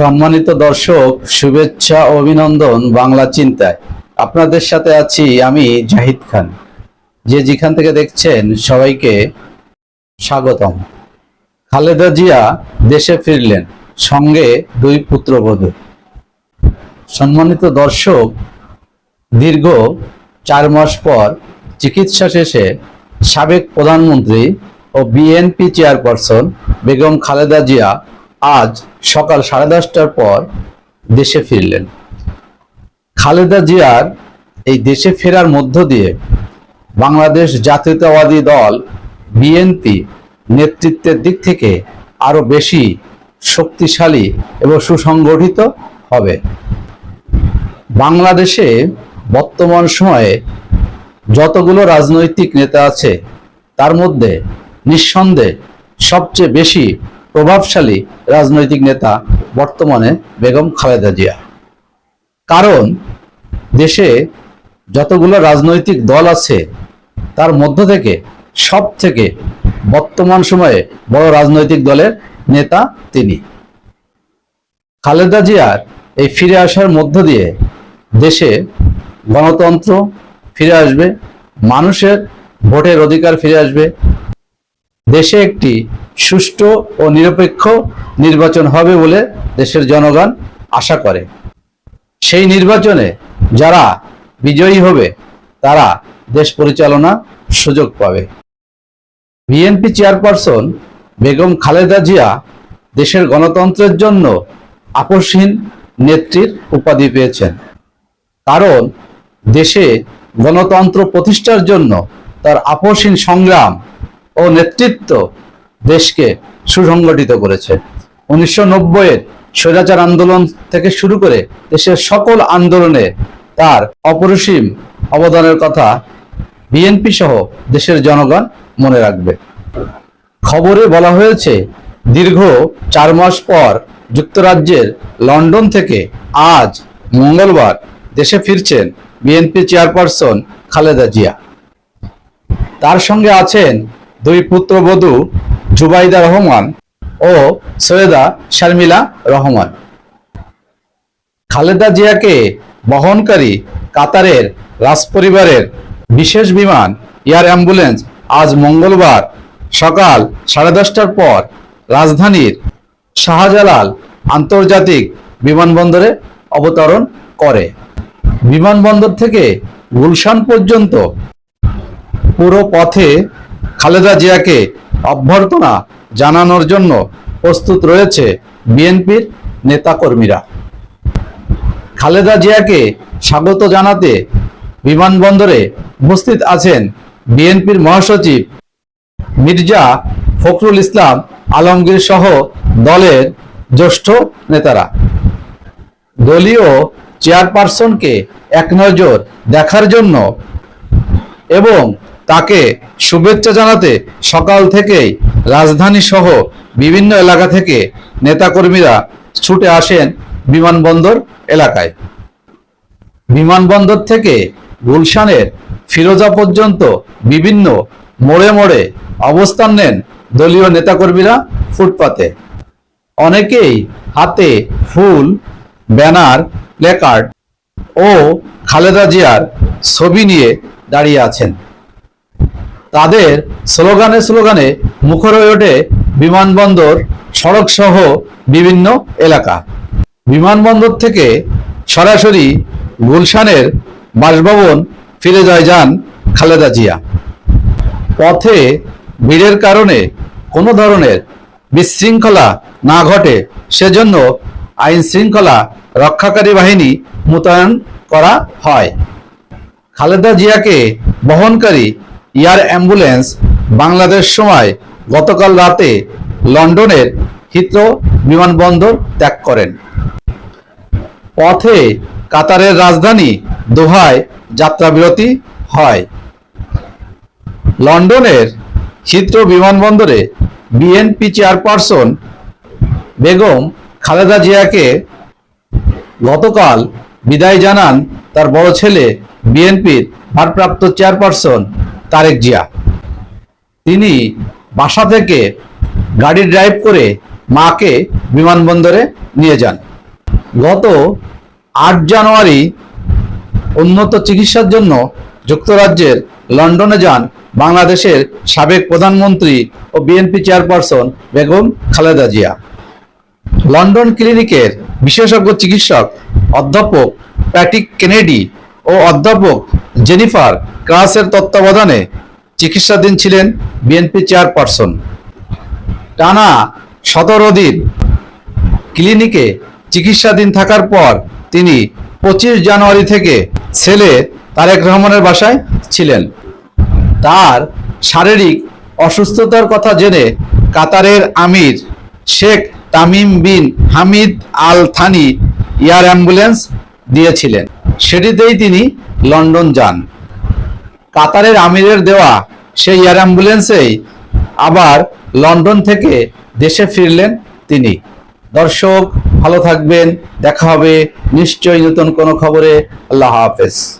সম্মানিত দর্শক, শুভেচ্ছা অভিনন্দন বাংলা চিন্তায়। আপনাদের সাথে আছি আমি জাহিদ খান। যে যেখান থেকে দেখছেন, সবাইকে স্বাগতম। খালেদা জিয়া দেশে ফিরলেন, সঙ্গে দুই পুত্রবধূ। সম্মানিত দর্শক, দীর্ঘ চার মাস পর চিকিৎসা শেষে সাবেক প্রধানমন্ত্রী ও বিএনপি চেয়ারপারসন বেগম খালেদা জিয়া আজ সকাল সাড়ে দশটার পর দেশে ফিরলেন। খালেদা জিয়ার এই দেশে ফেরার মধ্য দিয়ে বাংলাদেশ জাতীয়তাবাদী দল, বিএনপি নেতৃত্বের দিক থেকে আরও বেশি শক্তিশালী এবং সুসংগঠিত হবে। বাংলাদেশে বর্তমান সময়ে যতগুলো রাজনৈতিক নেতা আছে, তার মধ্যে নিঃসন্দেহে সবচেয়ে বেশি প্রভাবশালী রাজনৈতিক নেতা বর্তমানে বেগম খালেদা জিয়া। কারণ দেশে যতগুলো রাজনৈতিক দল আছে, তার মধ্য থেকে সব থেকে বর্তমান সময়ে বড় রাজনৈতিক দলের নেতা তিনি। খালেদা জিয়ার এই ফিরে আসার মধ্য দিয়ে দেশে গণতন্ত্র ফিরে আসবে, মানুষের ভোটের অধিকার ফিরে আসবে দেশে একটি সুষ্ঠু ও নিরপেক্ষ নির্বাচন হবে বলে দেশের জনগণ আশা করে। সেই নির্বাচনে যারা বিজয়ী হবে, তারা দেশ পরিচালনা সুযোগ পাবে। বিএনপি চেয়ারপারসন বেগম খালেদা জিয়া দেশের গণতন্ত্রের জন্য আপসহীন নেত্রীর উপাধি পেয়েছেন। কারণ দেশে গণতন্ত্র প্রতিষ্ঠার জন্য তার আপসহীন সংগ্রাম ও নেতৃত্ব দেশকে সুসংগঠিত করেছে। উনিশশো নব্বইয়ের স্বৈরাচার আন্দোলন থেকে শুরু করে দেশের সকল আন্দোলনে তার অপরিসীম অবদানের কথা বিএনপি সহ দেশের জনগণ মনে রাখবে। খবরে বলা হয়েছে, দীর্ঘ চার মাস পর যুক্তরাজ্যের লন্ডন থেকে আজ মঙ্গলবার দেশে ফিরছেন বিএনপি চেয়ারপারসন খালেদা জিয়া। তার সঙ্গে আছেন দুই পুত্রবধূ জুবাইদা রহমান ও সৈয়দা শারমিলা রহমান। খালেদা জিয়াকে বহনকারী কাতারের রাজপরিবারের বিশেষ বিমান, এয়ার অ্যাম্বুলেন্স আজ মঙ্গলবার সকাল সাড়ে দশটার পর রাজধানীর শাহজালাল আন্তর্জাতিক বিমানবন্দরে অবতরণ করে। বিমানবন্দর থেকে গুলশান পর্যন্ত পুরো পথে খালেদা জিয়াকে অভ্যর্থনা জানানোর জন্য প্রস্তুত রয়েছে বিএনপির নেতাকর্মীরা। খালেদা জিয়াকে স্বাগত জানাতে বিমানবন্দরে উপস্থিত আছেন বিএনপির মহাসচিব মির্জা ফখরুল ইসলাম আলমগীর সহ দলের জ্যেষ্ঠ নেতারা। দলীয় চেয়ারপারসনকে এক নজর দেখার জন্য এবং তাকে শুভেচ্ছা জানাতে সকাল থেকেই রাজধানী সহ বিভিন্ন এলাকা থেকে নেতাকর্মীরা ছুটে আসেন বিমানবন্দর এলাকায়। বিমানবন্দর থেকে গুলশানের ফিরোজা পর্যন্ত বিভিন্ন মোড়ে মোড়ে অবস্থান নেন দলীয় নেতাকর্মীরা ফুটপাতে। অনেকেই হাতে ফুল, ব্যানার প্লেকার্ড ও খালেদা জিয়ার ছবি নিয়ে দাঁড়িয়ে আছেন। তাদের স্লোগানে স্লোগানে মুখর হয়ে ওঠে বিমানবন্দর সড়ক সহ বিভিন্ন এলাকা। বিমানবন্দর থেকে সরাসরি গুলশানের বাসভবন ফিরে যায় যান খালেদা জিয়া। পথে ভিড়ের কারণে কোনো ধরনের বিশৃঙ্খলা না ঘটে, সেজন্য আইন শৃঙ্খলা রক্ষাকারী বাহিনী মোতায়েন করা হয়। খালেদা জিয়াকে বহনকারী এয়ার অ্যাম্বুলেন্স বাংলাদেশ সময় গতকাল রাতে লন্ডনের হিথ্রো বিমানবন্দর ত্যাগ করেন। পথে কাতারের রাজধানী দোহায় যাত্রাবিরতি হয়। লন্ডনের হিথ্রো বিমানবন্দরে বিএনপি চেয়ারপারসন বেগম খালেদা জিয়াকে গতকাল বিদায় জানান তার বড় ছেলে বিএনপির ভারপ্রাপ্ত চেয়ারপারসন তারেক জিয়া। তিনি বাসা থেকে গাড়ি ড্রাইভ করে মাকে বিমানবন্দরে নিয়ে যান। গত আট জানুয়ারি উন্নত চিকিৎসার জন্য যুক্তরাজ্যের লন্ডনে যান বাংলাদেশের সাবেক প্রধানমন্ত্রী ও BNP chairperson Begum Khaleda Zia. London ক্লিনিকের বিশেষজ্ঞ চিকিৎসক অধ্যাপক প্যাটিক কেনেডি ও অধ্যাপক জেনিফার ক্রাসের তত্ত্বাবধানে চিকিৎসাধীন ছিলেন বিএনপি চেয়ারপারসন। টানা সতেরো দিন ক্লিনিকে চিকিৎসাধীন থাকার পর তিনি পঁচিশ জানুয়ারি থেকে ছেলে তারেক রহমানের বাসায় ছিলেন। তার শারীরিক অসুস্থতার কথা জেনে কাতারের Emir Sheikh Tamim bin Hamad Al Thani air ambulance দিয়েছিলেন। সেটিতেই তিনি লন্ডন যান। কাতারের আমিরের দেওয়া সেই এয়ার অ্যাম্বুলেন্সেই আবার লন্ডন থেকে দেশে ফিরলেন তিনি। দর্শক, ভালো থাকবেন, দেখা হবে নিশ্চয়ই নতুন কোনো খবরে। আল্লাহ হাফেজ।